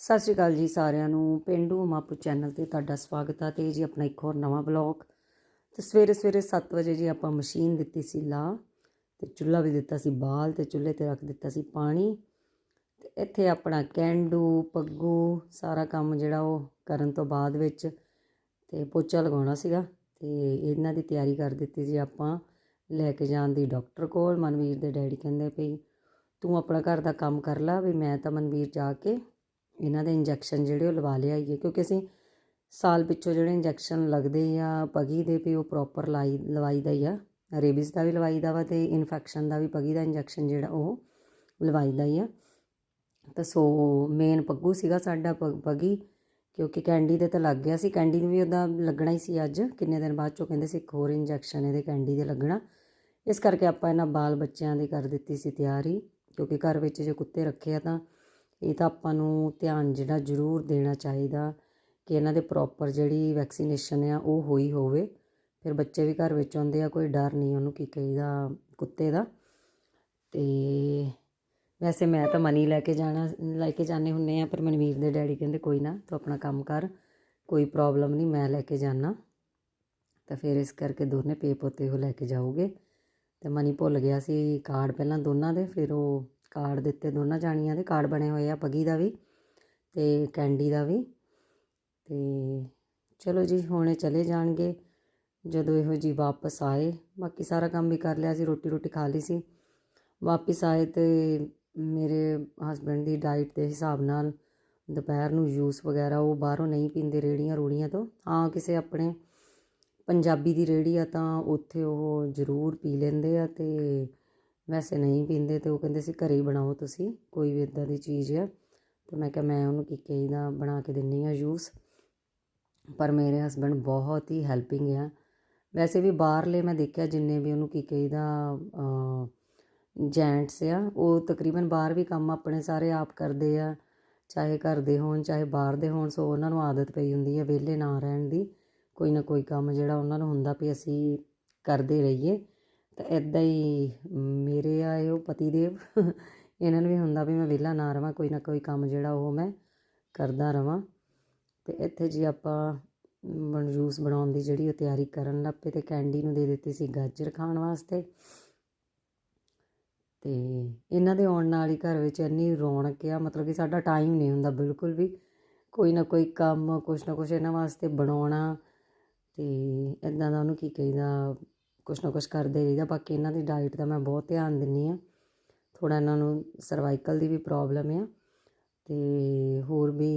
ਸਤਿ ਸ਼੍ਰੀ ਅਕਾਲ ਜੀ ਸਾਰਿਆਂ ਨੂੰ। ਪਿੰਡੂ ਮਾਪੂ ਚੈਨਲ ਤੇ ਤੁਹਾਡਾ ਸਵਾਗਤ ਹੈ ਤੇ ਜੀ ਆਪਣਾ ਇੱਕ ਹੋਰ ਨਵਾਂ ਬਲੌਗ। ਤੇ ਸਵੇਰੇ ਸਵੇਰੇ 7 ਵਜੇ ਜੀ ਆਪਾਂ ਮਸ਼ੀਨ ਦਿੱਤੀ ਸੀ ਲਾ ਤੇ ਚੁੱਲ੍ਹਾ ਵੀ ਦਿੱਤਾ ਸੀ, ਬਾਲ ਤੇ ਚੁੱਲ੍ਹੇ ਤੇ ਰੱਖ ਦਿੱਤਾ ਸੀ ਪਾਣੀ। ਤੇ ਇੱਥੇ ਆਪਣਾ ਕੈਂਡੂ, ਪੱਗੂ, ਸਾਰਾ ਕੰਮ ਜਿਹੜਾ ਉਹ ਕਰਨ ਤੋਂ ਬਾਅਦ ਵਿੱਚ ਤੇ ਪੋਚਾ ਲਗਾਉਣਾ ਸੀਗਾ ਤੇ ਇਹਨਾਂ ਦੀ ਤਿਆਰੀ ਕਰ ਦਿੱਤੀ ਸੀ ਆਪਾਂ ਲੈ ਕੇ ਜਾਣ ਦੀ ਡਾਕਟਰ ਕੋਲ। ਮਨਵੀਰ ਦੇ ਡੈਡੀ ਕਹਿੰਦੇ ਭਈ ਤੂੰ ਆਪਣਾ ਘਰ ਦਾ ਕੰਮ ਕਰ ਲੈ, ਵੀ ਮੈਂ ਤਾਂ ਮਨਵੀਰ ਜਾ ਕੇ ਇਹਨਾਂ ਦੇ ਇੰਜੈਕਸ਼ਨ ਜਿਹੜੇ ਉਹ ਲਵਾ ਲਿਆਈਏ ਕਿਉਂਕਿ ਅਸੀਂ ਸਾਲ ਪਿੱਛੋਂ ਜਿਹੜੇ ਇੰਜੈਕਸ਼ਨ ਲੱਗਦੇ ਆ, ਪਗੀ ਦੇ ਵੀ ਉਹ ਪ੍ਰੋਪਰ ਲਾਈ, ਲਵਾਈ ਦਾ ਹੀ ਆ। ਰੇਬਿਸ ਦਾ ਵੀ ਲਵਾਈ ਦਾ ਵਾ ਤੇ ਇਨਫੈਕਸ਼ਨ ਦਾ ਵੀ, ਪਗੀ ਦਾ ਇੰਜੈਕਸ਼ਨ ਜਿਹੜਾ ਉਹ ਲਵਾਈ ਦਾ ਹੀ ਆ। ਤਾਂ ਸੋ ਮੇਨ ਪੱਗੂ ਸੀਗਾ ਸਾਡਾ ਪ- ਪਗੀ, ਕਿਉਂਕਿ ਕੈਂਡੀ ਦੇ ਤਾਂ ਲੱਗ ਗਿਆ ਸੀ। ਕੈਂਡੀ ਨੂੰ ਵੀ ਉਹਦਾ ਲੱਗਣਾ ਹੀ ਸੀ ਅੱਜ, ਕਿੰਨੇ ਦਿਨ ਬਾਅਦ ਚੋਂ ਕਹਿੰਦੇ ਸੀ ਇੱਕ ਹੋਰ ਇੰਜੈਕਸ਼ਨ ਇਹਦੇ ਕੈਂਡੀ ਦੇ ਲੱਗਣਾ। ਇਸ ਕਰਕੇ ਆਪਾਂ ਇਹਨਾਂ ਬਾਲ ਬੱਚਿਆਂ ਦੀ ਕਰ ਦਿੱਤੀ ਸੀ ਤਿਆਰੀ, ਕਿਉਂਕਿ ਘਰ ਵਿੱਚ ਜੇ ਕੁੱਤੇ ਰੱਖੇ ਆ ਤਾਂ ਇਹ ਤਾਂ ਆਪਾਂ ਨੂੰ ਧਿਆਨ ਜਿਹੜਾ ਜ਼ਰੂਰ ਦੇਣਾ ਚਾਹੀਦਾ ਕਿ ਇਹਨਾਂ ਦੇ ਪ੍ਰੋਪਰ ਜਿਹੜੀ ਵੈਕਸੀਨੇਸ਼ਨ ਆ ਉਹ ਹੋਈ ਹੋਵੇ। ਫਿਰ ਬੱਚੇ ਵੀ ਘਰ ਵਿੱਚ ਆਉਂਦੇ ਆ, ਕੋਈ ਡਰ ਨਹੀਂ ਉਹਨੂੰ ਕੀ ਕਹੀਦਾ ਕੁੱਤੇ ਦਾ। ਤੇ ਵੈਸੇ ਮੈਂ ਤਾਂ ਮਨੀ ਲੈ ਕੇ ਜਾਣਾ, ਲੈ ਕੇ ਜਾਣੇ ਹੁੰਨੇ ਆ, ਪਰ ਮਨਵੀਰ ਦੇ ਡੈਡੀ ਕਹਿੰਦੇ ਕੋਈ ਨਾ, ਤੂੰ ਆਪਣਾ ਕੰਮ ਕਰ, ਕੋਈ ਪ੍ਰੋਬਲਮ ਨਹੀਂ, ਮੈਂ ਲੈ ਕੇ ਜਾਣਾ ਤਾਂ ਫਿਰ ਇਸ ਕਰਕੇ ਦੋਨੇ ਪੇ ਪੋਤੇ ਉਹ ਲੈ ਕੇ ਜਾਓਗੇ ਤੇ ਮਨੀ ਭੁੱਲ ਗਿਆ ਸੀ ਕਾਰਡ ਪਹਿਲਾਂ ਦੋਨਾਂ ਦੇ, ਫਿਰ ਉਹ ਕਾਰਡ ਦਿੱਤੇ, ਦੋਨਾਂ ਜਾਣੀਆਂ ਦੇ ਕਾਰਡ ਬਣੇ ਹੋਏ ਆ, ਪਗੀ ਦਾ ਵੀ ਤੇ ਕੈਂਡੀ ਦਾ ਵੀ। ਤੇ ਚਲੋ ਜੀ, ਹੁਣੇ ਚਲੇ ਜਾਣਗੇ। ਜਦੋਂ ਇਹੋ ਜੀ ਵਾਪਸ ਆਏ, ਬਾਕੀ ਸਾਰਾ ਕੰਮ ਵੀ ਕਰ ਲਿਆ ਸੀ ਰੋਟੀ ਰੋਟੀ ਖਾ ਲਈ ਸੀ। ਵਾਪਸ ਆਏ ਤੇ ਮੇਰੇ ਹਸਬੰਡ ਦੀ ਡਾਈਟ ਦੇ ਹਿਸਾਬ ਨਾਲ ਦੁਪਹਿਰ ਨੂੰ ਜੂਸ ਵਗੈਰਾ ਉਹ ਬਾਹਰੋਂ ਨਹੀਂ ਪੀਂਦੇ ਰੇੜੀਆਂ ਰੂੜੀਆਂ ਤੋਂ। ਹਾਂ, ਕਿਸੇ ਆਪਣੇ ਪੰਜਾਬੀ ਦੀ ਰੇੜੀ ਆ ਤਾਂ ਉੱਥੇ ਉਹ ਜ਼ਰੂਰ ਪੀ ਲੈਂਦੇ ਆ ਤੇ ਵੈਸੇ ਨਹੀਂ ਪੀਂਦੇ ਤੇ ਉਹ ਕਹਿੰਦੇ ਸੀ ਘਰੇ ਹੀ ਬਣਾਓ ਤੁਸੀਂ, ਕੋਈ ਵੀ ਇਦਾਂ ਦੀ ਚੀਜ਼ ਆ। ਤੇ ਮੈਂ ਕਿਹਾ ਮੈਂ ਉਹਨੂੰ ਕੀ ਦਾ ਬਣਾ ਕੇ ਦਿੰਨੀ ਆ ਜੂਸ। ਪਰ ਮੇਰੇ ਹਸਬੰਡ ਬਹੁਤ ਹੀ ਹੈਲਪਿੰਗ ਆ। ਵੈਸੇ ਵੀ ਬਾਹਰਲੇ ਮੈਂ ਦੇਖਿਆ ਜਿੰਨੇ ਵੀ ਉਹਨੂੰ ਕੀ ਦਾ ਜੈਂਟਸ ਆ, ਉਹ ਤਕਰੀਬਨ ਬਾਹਰ ਵੀ ਕੰਮ ਆਪਣੇ ਸਾਰੇ ਆਪ ਕਰਦੇ ਆ। ਚਾਹੇ ਘਰ ਦੇ ਹੋਣ, ਚਾਹੇ ਬਾਹਰ ਦੇ ਹੋਣ, ਸੋ ਉਹਨਾਂ ਨੂੰ ਆਦਤ ਪਈ ਹੁੰਦੀ ਹੈ ਵਿਹਲੇ ਨਾ ਰਹਿਣ ਦੀ। ਕੋਈ ਨਾ ਕੋਈ ਕੰਮ ਜਿਹੜਾ ਉਹਨਾਂ ਨੂੰ ਹੁੰਦਾ ਵੀ ਅਸੀਂ ਕਰਦੇ ਰਹੀਏ। ਤਾਂ ਇਦਾਂ ਹੀ ਮੇਰੇ ਆ ਇਹ ਉਹ ਪਤੀ ਦੇਵ ਇਹਨਾਂ ਨੂੰ ਵੀ ਹੁੰਦਾ ਵੀ ਮੈਂ ਵਿਹਲਾ ਨਾ ਰਵਾਂ, ਕੋਈ ਨਾ ਕੋਈ ਕੰਮ ਜਿਹੜਾ ਉਹ ਮੈਂ ਕਰਦਾ ਰਵਾਂ। ਤੇ ਇੱਥੇ ਜੀ ਆਪਾਂ ਬਣ ਜੂਸ ਬਣਾਉਣ ਦੀ ਜਿਹੜੀ ਉਹ ਤਿਆਰੀ ਕਰਨ ਲੱਗ ਪਏ ਤੇ ਕੈਂਡੀ ਨੂੰ ਦੇ ਦਿੱਤੀ ਸੀ ਗਾਜਰ ਖਾਣ ਵਾਸਤੇ। ਤੇ ਇਹਨਾਂ ਦੇ ਆਉਣ ਨਾਲ ਹੀ ਘਰ ਵਿੱਚ ਇੰਨੀ ਰੌਣਕ ਆ, ਮਤਲਬ ਕਿ ਸਾਡਾ ਟਾਈਮ ਨਹੀਂ ਹੁੰਦਾ ਬਿਲਕੁਲ ਵੀ। ਕੋਈ ਨਾ ਕੋਈ ਕੰਮ, ਕੁਛ ਨਾ ਕੁਛ ਇਹਨਾਂ ਵਾਸਤੇ ਬਣਾਉਣਾ। ਤੇ ਇਦਾਂ ਦਾ ਉਹਨੂੰ ਕੀ ਕਹਿੰਦਾ ਕੁਛ ਨਾ ਕੁਛ ਕਰਦੇ ਰਹੀਦਾ। ਬਾਕੀ ਇਹਨਾਂ ਦੀ ਡਾਈਟ ਦਾ ਮੈਂ ਬਹੁਤ ਧਿਆਨ ਦਿੰਦੀ ਹਾਂ। ਥੋੜ੍ਹਾ ਇਹਨਾਂ ਨੂੰ ਸਰਵਾਈਕਲ ਦੀ ਵੀ ਪ੍ਰੋਬਲਮ ਆ। ਅਤੇ ਹੋਰ ਵੀ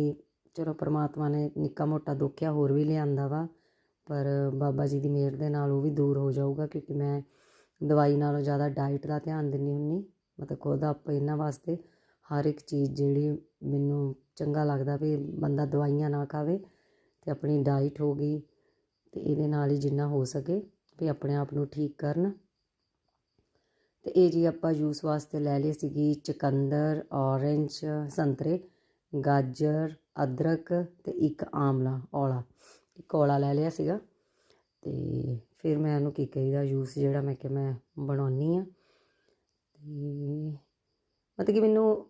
ਚਲੋ ਪਰਮਾਤਮਾ ਨੇ ਨਿੱਕਾ ਮੋਟਾ ਦੁੱਖਿਆ ਹੋਰ ਵੀ ਲਿਆਂਦਾ ਵਾ। ਪਰ ਬਾਬਾ ਜੀ ਦੀ ਮਿਹਰ ਦੇ ਨਾਲ ਉਹ ਵੀ ਦੂਰ ਹੋ ਜਾਊਗਾ ਕਿਉਂਕਿ ਮੈਂ ਦਵਾਈ ਨਾਲੋਂ ਜ਼ਿਆਦਾ ਡਾਈਟ ਦਾ ਧਿਆਨ ਦਿੰਦੀ ਹੁੰਨੀ ਮਤਲਬ ਖੁਦ ਆਪ ਇਹਨਾਂ ਵਾਸਤੇ ਹਰ ਇੱਕ ਚੀਜ਼ ਜਿਹੜੀ ਮੈਨੂੰ ਚੰਗਾ ਲੱਗਦਾ ਵੀ ਬੰਦਾ ਦਵਾਈਆਂ ਨਾ ਖਾਵੇ ਤੇ ਆਪਣੀ ਡਾਈਟ ਹੋ ਗਈ ਤੇ ਇਹਦੇ ਨਾਲ ਹੀ ਜਿੰਨਾ ਹੋ ਸਕੇ। ਵੀ ਆਪਣੇ ਆਪ ਨੂੰ ਠੀਕ ਕਰਨ। ਤੇ ਇਹ ਜੀ ਆਪਾਂ ਜੂਸ ਵਾਸਤੇ ਲੈ ਲਈ ਸੀਗੀ ਚਕੰਦਰ ਔਰੰਜ ਸੰਤਰੇ, ਗਾਜਰ, ਅਦਰਕ ਤੇ ਇੱਕ ਆਮਲਾ, ਔਲਾ। ਇੱਕ ਔਲਾ ਲੈ ਲਿਆ ਸੀਗਾ। ਤੇ ਫਿਰ ਮੈਂ ਉਹਨੂੰ ਕੀ ਕਹੀਦਾ ਜੂਸ ਜਿਹੜਾ ਮੈਂ ਕਿ ਮੈਂ ਬਣਾਉਣੀ ਆ। ਤੇ ਮਤਲਬ ਕਿ ਮੈਨੂੰ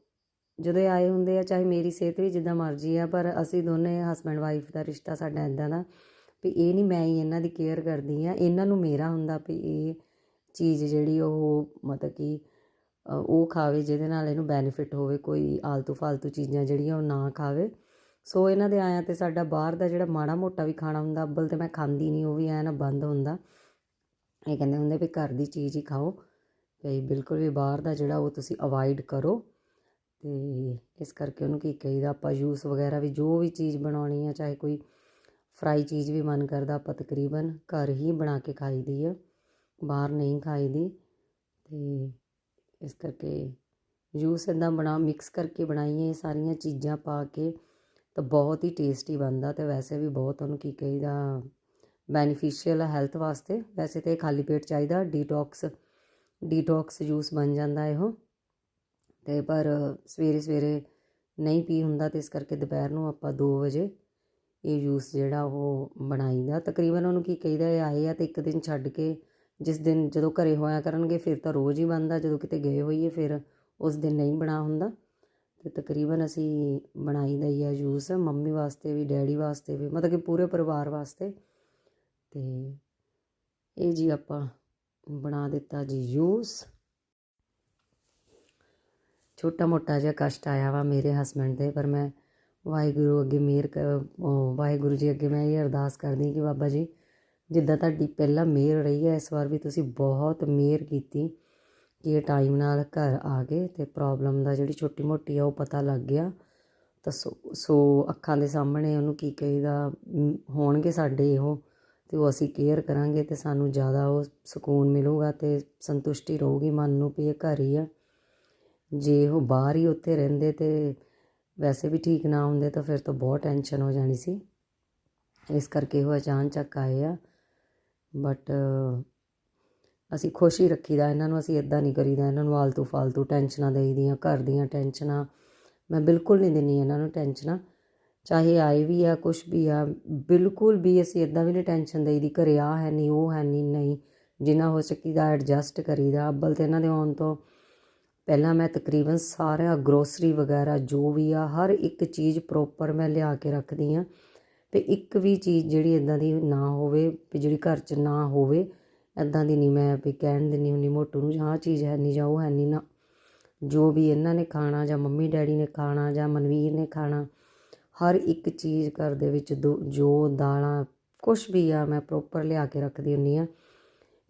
ਜਦੋਂ ਇਹ ਆਏ ਹੁੰਦੇ ਆ, ਚਾਹੇ ਮੇਰੀ ਸਿਹਤ ਵੀ ਜਿੱਦਾਂ ਮਰਜ਼ੀ ਆ, ਪਰ ਅਸੀਂ ਦੋਨੇ ਹਸਬੰਡ ਵਾਈਫ ਦਾ ਰਿਸ਼ਤਾ ਸਾਡਾ ਇਦਾਂ ਦਾ ਵੀ ਇਹ ਨਹੀਂ ਮੈਂ ਹੀ ਇਹਨਾਂ ਦੀ ਕੇਅਰ ਕਰਦੀ ਆ ਇਹਨਾਂ ਨੂੰ ਮੇਰਾ ਹੁੰਦਾ ਵੀ ਇਹ ਚੀਜ਼ ਜਿਹੜੀ ਉਹ ਮਤਲਬ ਕਿ ਉਹ ਖਾਵੇ ਜਿਹਦੇ ਨਾਲ ਇਹਨੂੰ ਬੈਨੀਫਿਟ ਹੋਵੇ, ਕੋਈ ਆਲਤੂ ਫਾਲਤੂ ਚੀਜ਼ਾਂ ਜਿਹੜੀਆਂ ਉਹ ਨਾ ਖਾਵੇ। ਸੋ ਇਹਨਾਂ ਦੇ ਆਇਆਂ ਤੇ ਸਾਡਾ ਬਾਹਰ ਦਾ ਜਿਹੜਾ ਮਾੜਾ ਮੋਟਾ ਵੀ ਖਾਣਾ ਹੁੰਦਾ, ਅੱਬਲ ਤੇ ਮੈਂ ਖਾਂਦੀ ਨਹੀਂ ਉਹ ਵੀ ਐ ਨਾ ਬੰਦ ਹੁੰਦਾ। ਇਹ ਕਹਿੰਦੇ ਹੁੰਦੇ ਵੀ ਘਰ ਦੀ ਚੀਜ਼ ਹੀ ਖਾਓ, ਤੇ ਬਿਲਕੁਲ ਵੀ ਬਾਹਰ ਦਾ ਜਿਹੜਾ ਉਹ ਤੁਸੀਂ ਅਵਾਇਡ ਕਰੋ। ਤੇ ਇਸ ਕਰਕੇ ਉਹਨੂੰ ਕੀ ਕਹੀਦਾ, ਆਪਾਂ ਜੂਸ ਵਗੈਰਾ ਵੀ ਜੋ ਵੀ ਚੀਜ਼ ਬਣਾਉਣੀ ਆ, ਚਾਹੇ ਕੋਈ ਫਰਾਈ ਚੀਜ਼ ਵੀ ਮਨ ਕਰਦਾ, ਆਪਾਂ ਤਕਰੀਬਨ ਘਰ ਹੀ ਬਣਾ ਕੇ ਖਾਈ ਦੀ ਆ, ਬਾਹਰ ਨਹੀਂ ਖਾਈ ਦੀ ਤੇ ਇਸ ਕਰਕੇ ਜੂਸ ਇਦਾਂ ਬਣਾ ਮਿਕਸ ਕਰਕੇ ਬਣਾਈਏ, ਇਹ ਸਾਰੀਆਂ ਚੀਜ਼ਾਂ ਪਾ ਕੇ ਤਾਂ ਬਹੁਤ ਹੀ ਟੇਸਟੀ ਬਣਦਾ ਤੇ ਵੈਸੇ ਵੀ ਬਹੁਤ ਉਹਨੂੰ ਕੀ ਕਹੀਦਾ ਬੈਨੀਫੀਸ਼ੀਅਲ ਹੈ ਹੈਲਥ ਵਾਸਤੇ। ਵੈਸੇ ਤੇ ਇਹ ਖਾਲੀ ਪੇਟ ਚਾਹੀਦਾ ਡੀਟੌਕਸ ਡੀਟੌਕਸ ਜੂਸ ਬਣ ਜਾਂਦਾ ਇਹੋ। ਤੇ ਪਰ ਸਵੇਰੇ ਸਵੇਰੇ ਨਹੀਂ ਪੀ ਹੁੰਦਾ ਤੇ ਇਸ ਕਰਕੇ ਦੁਪਹਿਰ ਨੂੰ ਆਪਾਂ 2 ਵਜੇ ਇਹ ਜੂਸ ਜਿਹੜਾ ਉਹ ਬਣਾਈਦਾ। ਤਕਰੀਬਨ ਉਹਨੂੰ ਕੀ ਕਹੀਦਾ, ਇਹ ਆਏ ਆ ਤੇ ਇੱਕ ਦਿਨ ਛੱਡ ਕੇ ਜਿਸ ਦਿਨ ਜਦੋਂ ਘਰੇ ਹੋਇਆ ਕਰਨਗੇ, ਫਿਰ ਤਾਂ ਰੋਜ਼ ਹੀ ਬਣਦਾ। ਜਦੋਂ ਕਿਤੇ ਗਏ ਹੋਈਏ, ਫਿਰ ਉਸ ਦਿਨ ਨਹੀਂ ਬਣਾ ਹੁੰਦਾ। ਤੇ ਤਕਰੀਬਨ ਅਸੀਂ ਬਣਾਈ ਦਾ ਹੀ ਆ ਜੂਸ, ਮੰਮੀ ਵਾਸਤੇ ਵੀ, ਡੈਡੀ ਵਾਸਤੇ ਵੀ, ਮਤਲਬ ਕਿ ਪੂਰੇ ਪਰਿਵਾਰ ਵਾਸਤੇ। ਤੇ ਇਹ ਜੀ ਆਪਾਂ ਬਣਾ ਦਿੱਤਾ ਜੀ ਜੂਸ। ਛੋਟਾ ਮੋਟਾ ਜਿਹਾ ਕਸ਼ਟ ਆਇਆ ਵਾ ਮੇਰੇ ਹਸਬੰਡ ਦੇ, ਪਰ ਮੈਂ ਵਾਹਿਗੁਰੂ ਅੱਗੇ ਮਿਹਰ ਕ- ਵਾਹਿਗੁਰੂ ਜੀ ਅੱਗੇ ਮੈਂ ਇਹ ਅਰਦਾਸ ਕਰਦੀ ਕਿ ਬਾਬਾ ਜੀ, ਜਿੱਦਾਂ ਤੁਹਾਡੀ ਪਹਿਲਾਂ ਮਿਹਰ ਰਹੀ ਹੈ, ਇਸ ਵਾਰ ਵੀ ਤੁਸੀਂ ਬਹੁਤ ਮਿਹਰ ਕੀਤੀ ਕਿ ਇਹ ਟਾਈਮ ਨਾਲ ਘਰ ਆ ਗਏ ਤੇ ਪ੍ਰੋਬਲਮ ਦਾ ਜਿਹੜੀ ਛੋਟੀ ਮੋਟੀ ਆ ਉਹ ਪਤਾ ਲੱਗ ਗਿਆ। ਤਾਂ ਸੋ ਸੋ ਅੱਖਾਂ ਦੇ ਸਾਹਮਣੇ ਉਹਨੂੰ ਕੀ ਕਹੀਦਾ ਹੋਣਗੇ ਸਾਡੇ ਇਹੋ ਤੇ ਉਹ ਅਸੀਂ ਕੇਅਰ ਕਰਾਂਗੇ ਤੇ ਸਾਨੂੰ ਜ਼ਿਆਦਾ ਉਹ ਸਕੂਨ ਮਿਲੂਗਾ ਤੇ ਸੰਤੁਸ਼ਟੀ ਰਹੂਗੀ, ਮਨ ਨੂੰ ਵੀ ਇਹ ਘਰ ਹੀ ਆ। ਜੇ ਉਹ ਬਾਹਰ ਹੀ ਉੱਥੇ ਰਹਿੰਦੇ ਤੇ ਵੈਸੇ ਵੀ ਠੀਕ ਨਾ ਹੁੰਦੇ ਤਾਂ ਫਿਰ ਤਾਂ ਬਹੁਤ ਟੈਨਸ਼ਨ ਹੋ ਜਾਣੀ ਸੀ। ਇਸ ਕਰਕੇ ਉਹ ਅਚਾਨਚੱਕ ਆਏ ਆ। ਬਟ ਅਸੀਂ ਖੁਸ਼ ਹੀ ਰੱਖੀਦਾ, ਇਹਨਾਂ ਨੂੰ ਅਸੀਂ ਇਦਾਂ ਨਹੀਂ ਕਰੀਦਾ, ਇਹਨਾਂ ਨੂੰ ਆਲਤੂ ਫਾਲਤੂ ਟੈਨਸ਼ਨਾਂ ਦੇਈਦੀਆਂ, ਘਰ ਦੀਆਂ ਟੈਨਸ਼ਨਾਂ ਮੈਂ ਬਿਲਕੁਲ ਨਹੀਂ ਦਿੰਦੀ ਇਹਨਾਂ ਨੂੰ ਟੈਨਸ਼ਨਾਂ ਚਾਹੇ ਆਏ ਵੀ ਆ ਕੁਝ ਵੀ ਆ, ਬਿਲਕੁਲ ਵੀ ਅਸੀਂ ਇਦਾਂ ਵੀ ਨਹੀਂ ਟੈਨਸ਼ਨ ਦੇਈਦੀ, ਘਰੇ ਆ ਹੈ ਨਹੀਂ ਉਹ ਹੈ ਨਹੀਂ ਨਹੀਂ। ਜਿੰਨਾ ਹੋ ਸਕੀਦਾ ਐਡਜਸਟ ਕਰੀਦਾ। ਅੱਬਲ ਤੇ ਇਹਨਾਂ ਦੇ ਆਉਣ ਤੋਂ ਪਹਿਲਾਂ ਮੈਂ ਤਕਰੀਬਨ ਸਾਰਾ ਗਰੋਸਰੀ ਵਗੈਰਾ ਜੋ ਵੀ ਆ, ਹਰ ਇੱਕ ਚੀਜ਼ ਪ੍ਰੋਪਰ ਮੈਂ ਲਿਆ ਕੇ ਰੱਖਦੀ ਆ ਤੇ ਇੱਕ ਵੀ ਚੀਜ਼ ਜਿਹੜੀ ਇਦਾਂ ਦੀ ਨਾ ਹੋਵੇ, ਵੀ ਜਿਹੜੀ ਘਰ 'ਚ ਨਾ ਹੋਵੇ ਇਦਾਂ ਦੀ ਨਹੀਂ ਮੈਂ ਵੀ ਕਹਿਣ ਦਿੰਦੀ ਹੁੰਦੀ ਮੋਟੂ ਨੂੰ ਜਾਂ ਆਹ ਚੀਜ਼ ਹੈ ਨਹੀਂ ਜਾਂ ਉਹ ਹੈ ਨਹੀਂ ਨਾ। ਜੋ ਵੀ ਇਹਨਾਂ ਨੇ ਖਾਣਾ ਜਾਂ ਮੰਮੀ ਡੈਡੀ ਨੇ ਖਾਣਾ ਜਾਂ ਮਨਵੀਰ ਨੇ ਖਾਣਾ, ਹਰ ਇੱਕ ਚੀਜ਼ ਘਰ ਦੇ ਵਿੱਚ ਦੋ- ਜੋ ਦਾਲਾਂ ਕੁਝ ਵੀ ਆ ਮੈਂ ਪ੍ਰੋਪਰ ਲਿਆ ਕੇ ਰੱਖਦੀ ਹੁੰਦੀ ਆ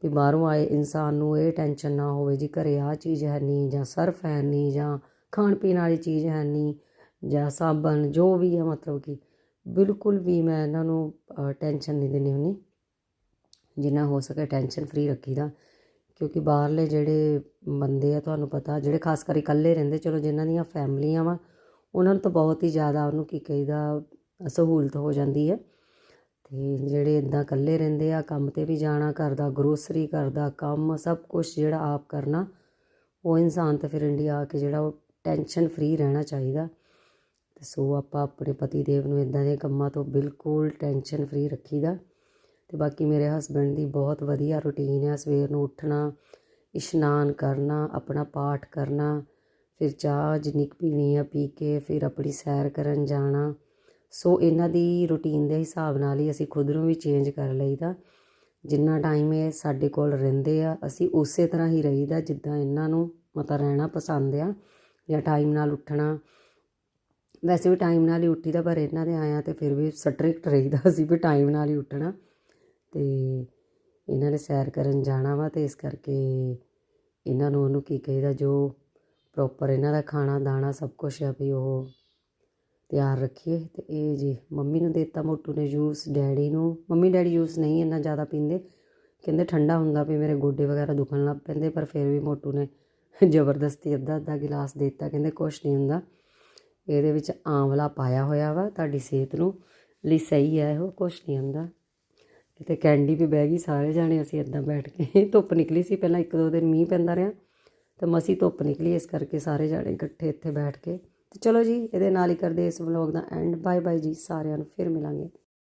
ਵੀ ਬਾਹਰੋਂ ਆਏ ਇਨਸਾਨ ਨੂੰ ਇਹ ਟੈਨਸ਼ਨ ਨਾ ਹੋਵੇ ਜੀ, ਘਰੇ ਆ ਚੀਜ਼ ਹੈ ਨਹੀਂ ਜਾਂ ਸਰਫ ਹੈ ਨਹੀਂ ਜਾਂ ਖਾਣ ਪੀਣ ਵਾਲੀ ਚੀਜ਼ ਹੈ ਨਹੀਂ ਜਾਂ ਸਾਬਣ, ਜੋ ਵੀ ਹੈ ਮਤਲਬ ਕਿ ਬਿਲਕੁਲ ਵੀ ਮੈਂ ਇਹਨਾਂ ਨੂੰ ਟੈਨਸ਼ਨ ਨਹੀਂ ਦਿੰਦੀ ਹੁੰਦੀ। ਜਿੰਨਾ ਹੋ ਸਕੇ ਟੈਨਸ਼ਨ ਫ੍ਰੀ ਰੱਖੀਦਾ। ਕਿਉਂਕਿ ਬਾਹਰਲੇ ਜਿਹੜੇ ਬੰਦੇ ਆ, ਤੁਹਾਨੂੰ ਪਤਾ, ਜਿਹੜੇ ਖਾਸ ਕਰ ਇਕੱਲੇ ਰਹਿੰਦੇ, ਚਲੋ ਜਿਨ੍ਹਾਂ ਦੀਆਂ ਫੈਮਲੀਆਂ ਵਾ, ਉਹਨਾਂ ਨੂੰ ਤਾਂ ਬਹੁਤ ਹੀ ਜ਼ਿਆਦਾ ਉਹਨੂੰ ਕੀ ਕਹੀਦਾ ਸਹੂਲਤ ਹੋ ਜਾਂਦੀ ਹੈ। ਅਤੇ ਜਿਹੜੇ ਇੱਦਾਂ ਇਕੱਲੇ ਰਹਿੰਦੇ ਆ, ਕੰਮ ਤੇ ਵੀ ਜਾਣਾ ਘਰ ਦਾ ਗਰੋਸਰੀ ਕਰਦਾ, ਕੰਮ, ਸਭ ਕੁਝ ਜਿਹੜਾ ਆਪ ਕਰਨਾ, ਉਹ ਇਨਸਾਨ ਤਾਂ ਫਿਰ ਇੰਡੀਆ ਆ ਕੇ ਜਿਹੜਾ ਉਹ ਟੈਨਸ਼ਨ ਫਰੀ ਰਹਿਣਾ ਚਾਹੀਦਾ। ਤੇ ਸੋ ਆਪਾਂ ਆਪਣੇ ਪਤੀ ਦੇਵ ਨੂੰ ਇਦਾਂ ਦੇ ਕੰਮਾਂ ਤੋਂ ਬਿਲਕੁਲ ਟੈਨਸ਼ਨ ਫ੍ਰੀ ਰੱਖੀਦਾ। ਤੇ ਬਾਕੀ ਮੇਰੇ ਹਸਬੰਡ ਦੀ ਬਹੁਤ ਵਧੀਆ ਰੁਟੀਨ ਹੈ ਸਵੇਰ ਨੂੰ ਉੱਠਣਾ, ਇਸ਼ਨਾਨ ਕਰਨਾ, ਆਪਣਾ ਪਾਠ ਕਰਨਾ, ਫਿਰ ਚਾਹ ਜਿੰਨੀ ਕੁ ਪੀਣੀ ਆ, ਪੀ ਕੇ ਫਿਰ ਆਪਣੀ ਸੈਰ ਕਰਨ ਜਾਣਾ ਸੋ ਇਹਨਾਂ ਦੀ ਰੁਟੀਨ ਦੇ ਹਿਸਾਬ ਨਾਲ ਹੀ ਅਸੀਂ ਖੁਦ ਨੂੰ ਵੀ ਚੇਂਜ ਕਰ ਲਈਦਾ। ਜਿੰਨਾ ਟਾਈਮ ਇਹ ਸਾਡੇ ਕੋਲ ਰਹਿੰਦੇ ਆ, ਅਸੀਂ ਉਸੇ ਤਰ੍ਹਾਂ ਹੀ ਰਹੀਦਾ ਜਿੱਦਾਂ ਇਹਨਾਂ ਨੂੰ ਮਤਲਬ ਰਹਿਣਾ ਪਸੰਦ ਆ ਜਾਂ ਟਾਈਮ ਨਾਲ ਉੱਠਣਾ। ਵੈਸੇ ਵੀ ਟਾਈਮ ਨਾਲ ਹੀ ਉੱਠੀਦਾ ਪਰ ਇਹਨਾਂ ਦੇ ਆਇਆ ਤੇ ਫਿਰ ਵੀ ਸਟ੍ਰਿਕਟ ਰਹੀਦਾ ਅਸੀਂ ਵੀ ਟਾਈਮ ਨਾਲ ਹੀ ਉੱਠਣਾ। ਤੇ ਇਹਨਾਂ ਨੇ ਸੈਰ ਕਰਨ ਜਾਣਾ ਵਾ ਤੇ ਇਸ ਕਰਕੇ ਇਹਨਾਂ ਨੂੰ ਉਹਨੂੰ ਕੀ ਕਹੀਦਾ, ਜੋ ਪ੍ਰੋਪਰ ਇਹਨਾਂ ਦਾ ਖਾਣਾ ਦਾਣਾ ਸਭ ਕੁਝ ਆ ਵੀ ਉਹ ਤਿਆਰ ਰੱਖੀਏ ਤੇ ਇਹ ਜੀ ਮੰਮੀ ਨੂੰ ਦਿੱਤਾ ਮੋਟੂ ਨੇ ਜੂਸ, ਡੈਡੀ ਨੂੰ, ਮੰਮੀ ਡੈਡੀ ਜੂਸ ਨਹੀਂ ਇੰਨਾ ਜ਼ਿਆਦਾ ਪੀਂਦੇ। ਕਹਿੰਦੇ ਠੰਡਾ ਹੁੰਦਾ ਵੀ ਮੇਰੇ ਗੋਡੇ ਵਗੈਰਾ ਦੁਖਣ ਲੱਗ ਪੈਂਦੇ, ਪਰ ਫਿਰ ਵੀ ਮੋਟੂ ਨੇ ਜ਼ਬਰਦਸਤੀ ਅੱਧਾ ਅੱਧਾ ਗਿਲਾਸ ਦੇ ਦਿੱਤਾ। ਕਹਿੰਦੇ ਕੁਛ ਨਹੀਂ ਹੁੰਦਾ। ਇਹਦੇ ਵਿੱਚ ਆਂਵਲਾ ਪਾਇਆ ਹੋਇਆ ਵਾ ਤੁਹਾਡੀ ਸਿਹਤ ਨੂੰ ਲਈ ਸਹੀ ਹੈ ਉਹ ਕੁਛ ਨਹੀਂ ਹੁੰਦਾ। ਤੇ ਕੈਂਡੀ ਵੀ ਬਹਿ ਗਈ, ਸਾਰੇ ਜਾਣੇ ਅਸੀਂ ਇਦਾਂ ਬੈਠ ਕੇ ਧੁੱਪ ਨਿਕਲੀ ਸੀ, ਪਹਿਲਾਂ ਇੱਕ ਦੋ ਦਿਨ ਮੀਂਹ ਪੈਂਦਾ ਰਿਹਾ ਤੇ ਮਸੀ ਧੁੱਪ ਨਿਕਲੀ, ਇਸ ਕਰਕੇ ਸਾਰੇ ਜਾਣੇ ਇਕੱਠੇ ਇੱਥੇ ਬੈਠ ਕੇ ਤੇ ਚਲੋ ਜੀ, ਇਹਦੇ ਨਾਲ ਹੀ ਕਰਦੇ ਇਸ ਵਲੌਗ ਦਾ ਐਂਡ ਬਾਏ ਬਾਏ ਜੀ ਸਾਰਿਆਂ ਨੂੰ, ਫਿਰ ਮਿਲਾਂਗੇ।